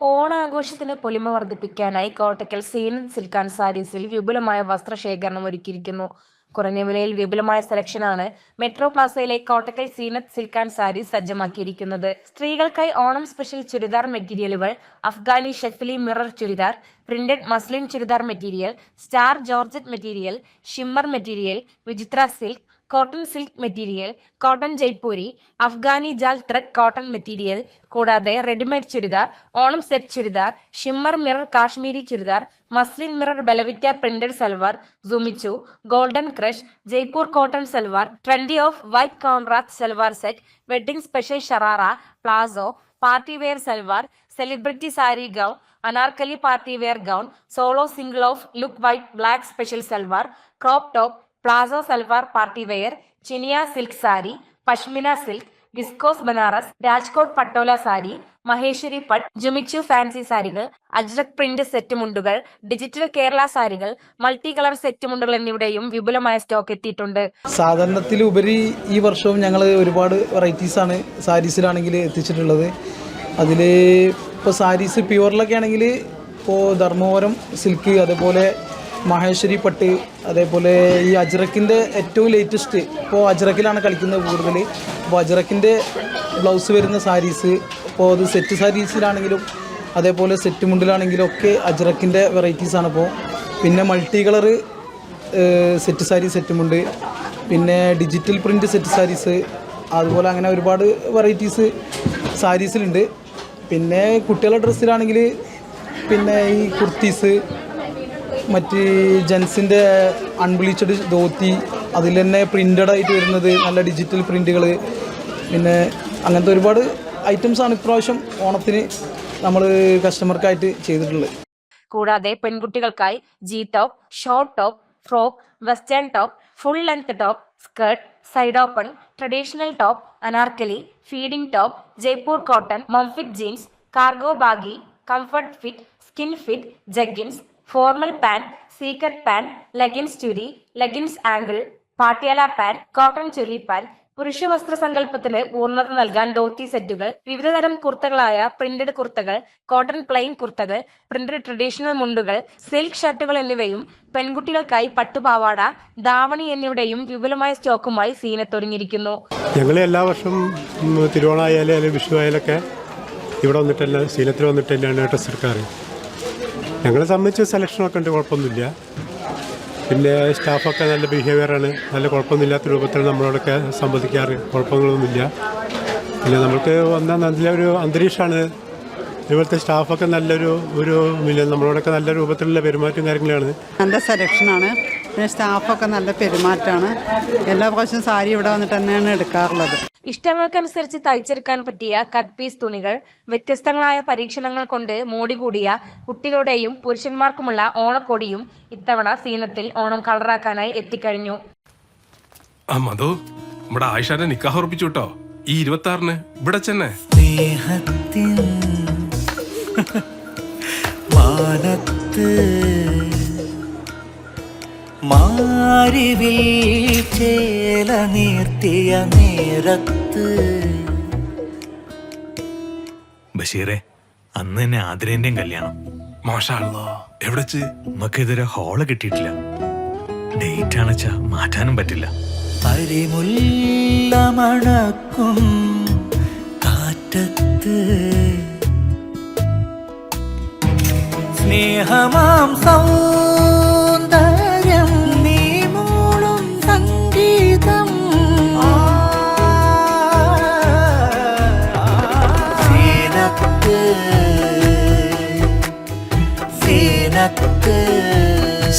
ഓണാഘോഷത്തിന് പൊലിമ വർദ്ധിപ്പിക്കാനായി കോട്ടക്കൽ സീനൻ സിൽക്ക് ആൻഡ് സാരീസിൽ വിപുലമായ വസ്ത്രശേഖരണം ഒരുക്കിയിരിക്കുന്നു. കുറഞ്ഞ വിലയിൽ വിപുലമായ സെലക്ഷനാണ് മെട്രോ പ്ലാസയിലെ കോട്ടക്കൽ സീനത്ത് സിൽക്ക് ആൻഡ് സാരീസ് സജ്ജമാക്കിയിരിക്കുന്നത്. സ്ത്രീകൾക്കായി ഓണം സ്പെഷ്യൽ ചുരിദാർ മെറ്റീരിയലുകൾ Afghani ഷെഫ്ലി mirror churidar printed muslin churidar material star georgette material shimmer material വിചിത്ര silk cotton silk material cotton Jaipuri Afghani ജാൽ thread cotton material കൂടാതെ readymade churidar Onam set churidar shimmer mirror Kashmiri churidar muslin mirror ബലവിറ്റ printed salwar സുമിച്ചു golden crush Jaipur cotton salwar trendy off white കോൺറാത്ത് salwar set wedding special sharara palazzo party wear salwar celebrity sari gown Anarkali party wear gown solo single off look white black special salwar crop top palazzo salwar party wear Chiniya silk sari pashmina silk viscose Banaras Rajkot Patola sari Maheshwari പട്ട് ജുമിച്ചു fancy സാരികൾ ajrak print set മുണ്ടുകൾ digital Kerala സാരികൾ multi colour set മുണ്ടുകൾ എന്നിവയും വിപുലമായ stock എത്തിയിട്ടുണ്ട്. സാധാരണത്തിലുപരി ഈ വർഷവും ഞങ്ങൾ ഒരുപാട് വെറൈറ്റീസാണ് സാരീസിലാണെങ്കിൽ എത്തിച്ചിട്ടുള്ളത്. അതിൽ ഇപ്പോൾ സാരീസ് പ്യുവറിലൊക്കെ ആണെങ്കിൽ ഇപ്പോൾ ധർമ്മപുരം സിൽക്ക് അതേപോലെ മഹേശ്വരി പട്ട് അതേപോലെ ഈ അജ്രക്കിന്റെ ഏറ്റവും ലേറ്റസ്റ്റ് ഇപ്പോൾ അജ്രക്കിലാണ് കളിക്കുന്നത് കൂടുതൽ. അപ്പോൾ അജ്രക്കിന്റെ ബ്ലൗസ് വരുന്ന സാരീസ് ഇപ്പോൾ അത് സെറ്റ് സാരീസിലാണെങ്കിലും അതേപോലെ സെറ്റ് മുണ്ടിലാണെങ്കിലും ഒക്കെ അജ്രക്കിന്റെ വെറൈറ്റീസാണ് ഇപ്പോൾ. പിന്നെ multi colour set sari set മുണ്ട്. പിന്നെ ഡിജിറ്റൽ പ്രിന്റ് സെറ്റ് സാരീസ് അതുപോലെ അങ്ങനെ ഒരുപാട് വെറൈറ്റീസ് സാരീസിലുണ്ട് പിന്നെ കുട്ടികളുടെ ഡ്രസ്സിലാണെങ്കിൽ പിന്നെ ഈ കുർത്തീസ് മറ്റ് ജെൻസിന്റെ അൺബ്ലീച്ചഡ് ധോത്തി അതിൽ തന്നെ പ്രിന്റഡ് ആയിട്ട് വരുന്നത് നല്ല ഡിജിറ്റൽ പ്രിന്റുകൾ പിന്നെ അങ്ങനത്തെ ഒരുപാട് ഐറ്റംസാണ് ഇപ്രാവശ്യം ഓണത്തിന് നമ്മൾ കസ്റ്റമർക്കായിട്ട് ചെയ്തിട്ടുള്ളത്. കൂടാതെ പെൺകുട്ടികൾക്കായി G top short top frock western top full length top skirt side open traditional top Anarkali feeding top Jaipur cotton mom fit jeans cargo baggy comfort fit skin fit jeggings formal pant സീക്കറ്റ് pant leggings churi leggings ankle Patiala pant cotton churi pant പുരുഷ വസ്ത്ര സങ്കല്പത്തിന് പൂർണത നൽകാൻ ധോത്തി സെറ്റുകൾ വിവിധതരം കുർത്തകളായ printed കുർത്തകൾ cotton plain കുർത്തകൾ പ്രിന്റഡ് ട്രഡീഷണൽ മുണ്ടുകൾ സിൽക്ക് ഷർട്ടുകൾ എന്നിവയും പെൺകുട്ടികൾക്കായി പട്ടുപാവാട ദാവണി എന്നിവയുടെയും വിപുലമായ സ്റ്റോക്കുമായി സീനത്തൊരുങ്ങിയിരിക്കുന്നു ഞങ്ങൾ എല്ലാ വർഷവും അല്ലെങ്കിൽ വിഷു ആയാലൊക്കെ ഇവിടെ വന്നിട്ടല്ല സീനത്തിൽ വന്നിട്ടല്ലാണ് ഡ്രസ് എടുക്കാറ്. ഞങ്ങളെ സംബന്ധിച്ച് സെലക്ഷനൊക്കെ ഉണ്ട് കുഴപ്പമൊന്നുമില്ല. പിന്നെ സ്റ്റാഫൊക്കെ നല്ല ബിഹേവിയറാണ് നല്ല കുഴപ്പമൊന്നുമില്ലാത്ത രൂപത്തിൽ നമ്മളോടൊക്കെ സംബന്ധിക്കാറ് കുഴപ്പങ്ങളൊന്നുമില്ല. പിന്നെ നമ്മൾക്ക് വന്ന നല്ലൊരു അന്തരീക്ഷമാണ്. ഇവിടുത്തെ സ്റ്റാഫൊക്കെ നല്ലൊരു ഒരു മില്ല നമ്മളോടൊക്കെ നല്ല രൂപത്തിലുള്ള പെരുമാറ്റം കാര്യങ്ങളാണ്. നല്ല സെലക്ഷനാണ് പിന്നെ സ്റ്റാഫൊക്കെ നല്ല പെരുമാറ്റമാണ്. എല്ലാ പ്രാവശ്യവും സാരി ഇവിടെ വന്നിട്ട് തന്നെയാണ് എടുക്കാറുള്ളത്. ഇഷ്ടങ്ങൾക്കനുസരിച്ച് തയ്ച്ചെടുക്കാൻ പറ്റിയ കട്ട് പീസ് തുണികൾ വ്യത്യസ്തങ്ങളായ പരീക്ഷണങ്ങൾ കൊണ്ട് മോടികൂടിയ കുട്ടികളുടെയും പുരുഷന്മാർക്കുമുള്ള ഓണക്കൊടിയും ഇത്തവണ സീനത്തിൽ ഓണം കളറാക്കാനായി എത്തിക്കഴിഞ്ഞു. ആ മധു നമ്മുടെ ആയിഷാന്റെ നിക്കാഹ് ഉറപ്പിച്ചു കേട്ടോ. ഈ ഇരുപത്തി ആറിന് ഇവിടെ ചെന്നെ. മാനത്ത് മാരിവിൽ ചേല നീർത്തിയ നേരത്ത്. ബഷീറെ അന്ന് തന്നെ ആതിരേന്റെയും കല്യാണം. മോശാണല്ലോ എവിടെ വെച്ച്? നമുക്കിതുവരെ ഹോൾ കിട്ടിയിട്ടില്ല. ഡേറ്റ് ആണെച്ചാ മാറ്റാനും പറ്റില്ല. പരിമുല്ലമണക്കും കാറ്റത്ത്. സ്നേഹമാം സൗന്ദര്യം